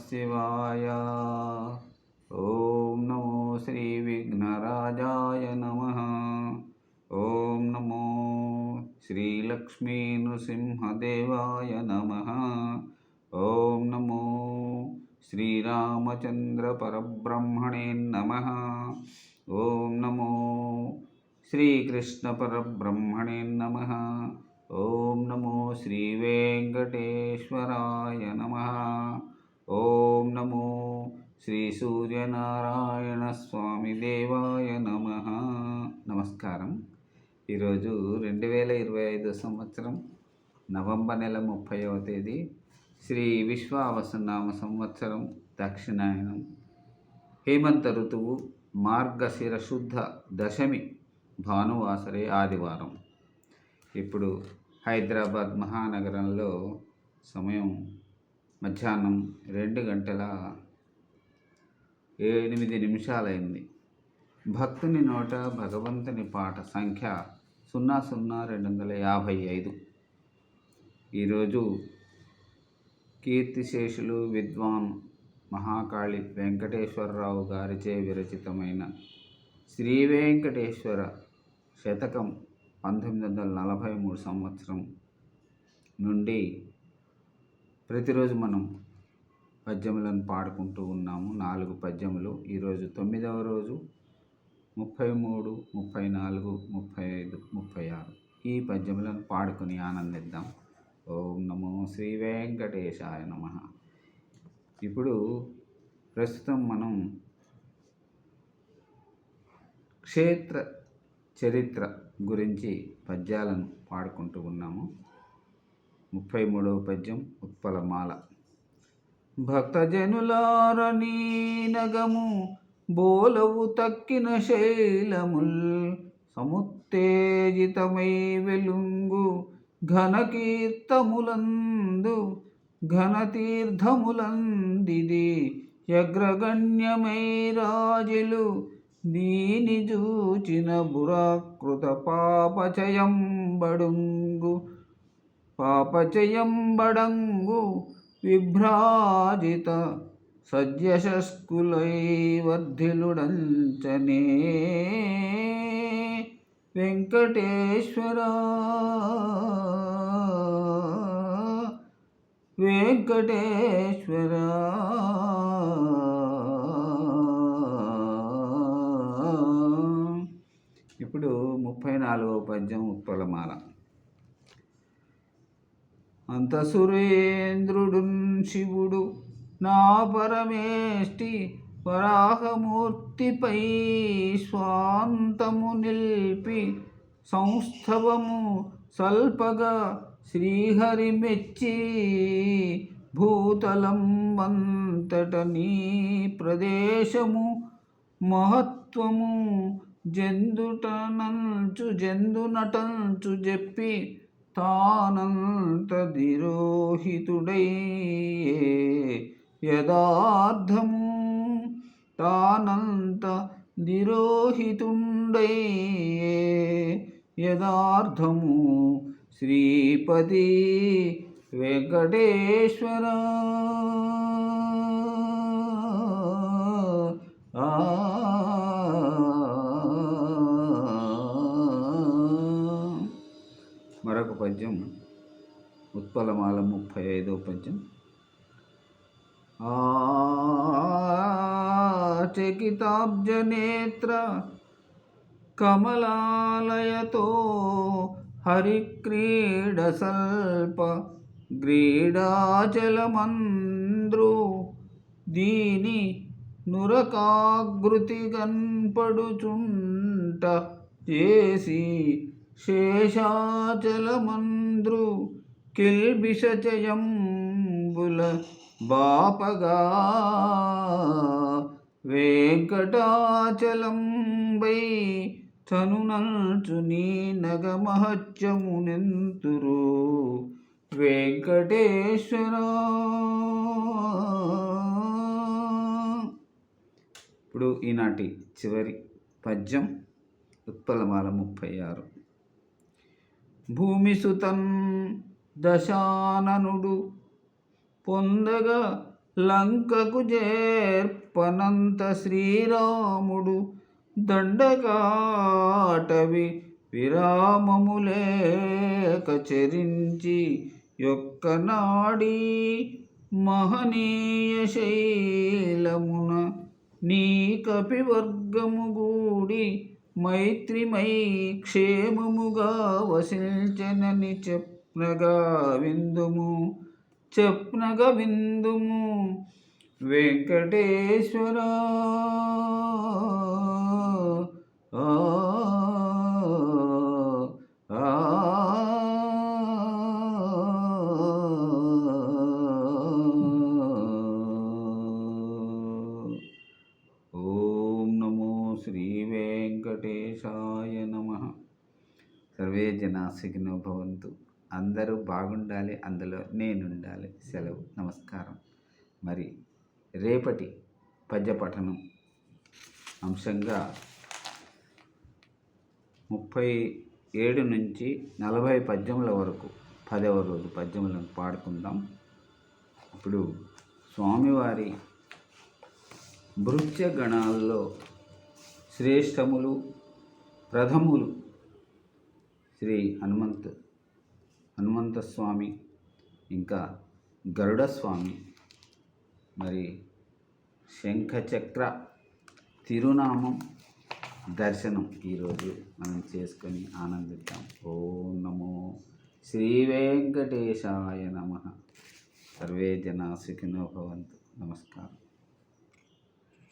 శివాయ ఓం నమో శ్రీ విఘ్నరాజాయ నమ ఓం నమో శ్రీలక్ష్మీ నృసింహదేవాయ నమ ఓం నమో శ్రీరామచంద్ర పరబ్రహ్మణే నమ ఓం నమో శ్రీకృష్ణ పరబ్రహ్మణే నమ ఓం నమో శ్రీ వెంకటేశ్వరాయ నమ ఓం నమో శ్రీ సూర్యనారాయణ స్వామి దేవాయ నమ. నమస్కారం. ఈరోజు రెండు వేల ఇరవై ఐదు సంవత్సరం నవంబర్ నెల ముప్పైవ తేదీ శ్రీ విశ్వావసనామ సంవత్సరం దక్షిణాయనం. హేమంత ఋతువు మార్గశిర శుద్ధ దశమి భానువాసరే ఆదివారం. ఇప్పుడు హైదరాబాద్ మహానగరంలో సమయం మధ్యాహ్నం రెండు గంటల ఎనిమిది నిమిషాలైంది. భక్తుని నోట భగవంతుని పాట సంఖ్య సున్నా సున్నా రెండు వందల యాభై ఐదు. ఈరోజు కీర్తిశేషులు విద్వాన్ మహాకాళి వెంకటేశ్వరరావు గారిచే విరచితమైన శ్రీ వెంకటేశ్వర శతకం పంతొమ్మిది వందల నలభై మూడు సంవత్సరం నుండి ప్రతిరోజు మనం పద్యములను పాడుకుంటూ ఉన్నాము. నాలుగు పద్యములు. ఈరోజు తొమ్మిదవ రోజు ముప్పై మూడు ముప్పై నాలుగు ముప్పై ఐదు ముప్పై ఆరు. ఈ పద్యములను పాడుకొని ఆనందిద్దాం. ఓం నమో శ్రీ వెంకటేశాయ నమ. ఇప్పుడు ప్రస్తుతం మనం క్షేత్ర చరిత్ర గురించి పద్యాలను పాడుకుంటూ ఉన్నాము. ముప్పై మూడవ పద్యం ఉత్పలమాల. భక్తజనులారనీ నగము బోలవు తక్కిన శైలముల్ సముత్తేజితమై వెలుంగు ఘనకీర్తములందు ఘనతీర్థములందిది యగ్రగణ్యమై రాజులు దీని చూచిన బురాకృత పాపచయంబడుంగు పాపచయంబడంగు విభ్రాజిత సద్యశస్కులై వర్ధిలుడంచనే వెంకటేశ్వర వెంకటేశ్వర. ఇప్పుడు ముప్పై నాలుగవ పద్యం ఉత్పలమాల. అంత సురేంద్రుడు శివుడు నా పరమేష్టి వరాహమూర్తిపై స్వాంతము నిల్పి సంస్థవము సల్పగా శ్రీహరి మెచ్చి భూతలం వంతటనీ ప్రదేశము మహత్వము జందుటనంచు జందునటంచు చెప్పి తానంత దిరోహితుడై యదార్థము తానంత దిరోహితుండై యదార్థము శ్రీపతి వెంకటేశ్వర. ఆ పద్యం ఉత్పలమాల ముప్పై ఐదో పద్యం చకితాబ్జనేత్ర కమలాలయతో హరిక్రీడ సల్ప గ్రీడాచలమంద్రు దీని నురకాగృతి కన్పడుచుంట చేసి శేషాచలమంద్రు కిల్బిషచయంబుల బాపగా. వెంకటాచలంబై చనునల్చు నీ నగమహత్యమునెంతురు వెంకటేశ్వర. ఇప్పుడు ఈనాటి చివరి పద్యం ఉత్పలమాల ముప్పై ఆరు. భూమిసుతన్ దశాననుడు పొందగా లంకకు చేర్పనంత శ్రీరాముడు దండకాటవి విరామములేక చరించి యొక్క నాడి మహనీయ శైలమున నీ కపివర్గము గూడి మైత్రిమై క్షేమముగా వసించనని చెప్నగా విందుము చెప్పనగా విందుము వెంకటేశ్వర. సర్వే జనా సుఖినో భవంతు. అందరూ బాగుండాలి అందులో నేనుండాలి. సెలవు. నమస్కారం. మరి రేపటి పద్య పఠనం అంశంగా ముప్పై ఏడు నుంచి నలభై పద్యముల వరకు పదవ రోజు పద్యములను పాడుకుందాం. ఇప్పుడు స్వామివారి భృత్య గణాల్లో శ్రేష్టములు ప్రథములు శ్రీ హనుమంత్ హనుమంత స్వామి ఇంకా గరుడ స్వామి మరి శంఖచక్ర తిరునామం దర్శనం ఈరోజు మనం చేసుకొని ఆనందిద్దాం. ఓం నమో శ్రీ వెంకటేశాయ నమ. సర్వే జనా సుఖినో భవంతు. నమస్కారం.